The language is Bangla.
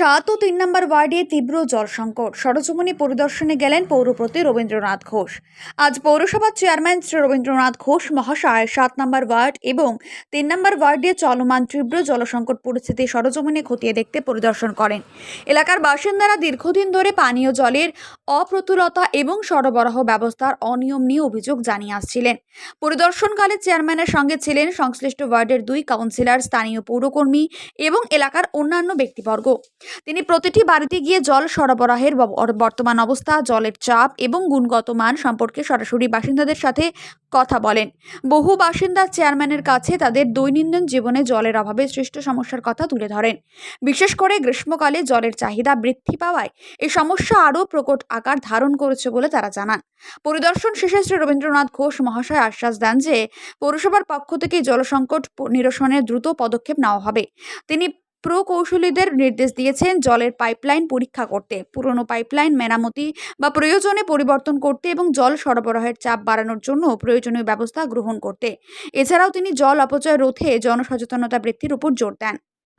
সাত ও তিন নম্বর ওয়ার্ডে তীব্র জল সংকট। সরজমনি পরিদর্শনে গেলেন পৌরপতি রবীন্দ্রনাথ ঘোষ। আজ পৌরসভার চেয়ারম্যান শ্রী রবীন্দ্রনাথ ঘোষ মহাশয় সাত নম্বর ওয়ার্ড এবং তিন নম্বর ওয়ার্ডে চলমান তীব্র জলসংকট পরিস্থিতি সরজমনি খতিয়ে দেখতে পরিদর্শন করেন। এলাকার বাসিন্দারা দীর্ঘদিন ধরে পানীয় জলের অপ্রতুলতা এবং সরবরাহ ব্যবস্থার অনিয়ম নিয়ে অভিযোগ জানিয়ে আসছিলেন। পরিদর্শনকালে চেয়ারম্যানের সঙ্গে ছিলেন সংশ্লিষ্ট ওয়ার্ডের দুই কাউন্সিলর, স্থানীয় পৌরকর্মী এবং এলাকার অন্যান্য ব্যক্তিবর্গ। তিনি প্রতিটি বাড়িতে গিয়ে জল সরবরাহের বর্তমান অবস্থা, জলের চাপ এবং গুণগত মান সম্পর্কে সরাসরি বাসিন্দাদের সাথে কথা বলেন। বহু বাসিন্দা চেয়ারম্যানের কাছে তাদের দৈনন্দিন জীবনে জলের অভাবে সৃষ্ট সমস্যার কথা তুলে ধরেন। বিশেষ করে গ্রীষ্মকালে জলের চাহিদা বৃদ্ধি পাওয়ায় এই সমস্যা আরও প্রকট আকার ধারণ করেছে বলে তারা জানান। পরিদর্শন শেষে শ্রী রবীন্দ্রনাথ ঘোষ মহাশয় আশ্বাস দেন যে, পৌরসভার পক্ষ থেকে জলসংকট নিরসনে দ্রুত পদক্ষেপ নেওয়া হবে। তিনি প্রকৌশলীদের নির্দেশ দিয়েছেন জলের পাইপলাইন পরীক্ষা করতে। পুরনো পাইপলাইন মেরামতি বা প্রয়োজনে পরিবর্তন করতে এবং জল সরবরাহের চাপ বাড়ানোর জন্য প্রয়োজনীয় ব্যবস্থা গ্রহণ করতে। এছাড়াও তিনি জল অপচয় রোধে জনসচেতনতা বৃদ্ধির উপর জোর দেন।